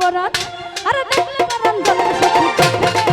বরাত। আরে দেখলে বরাত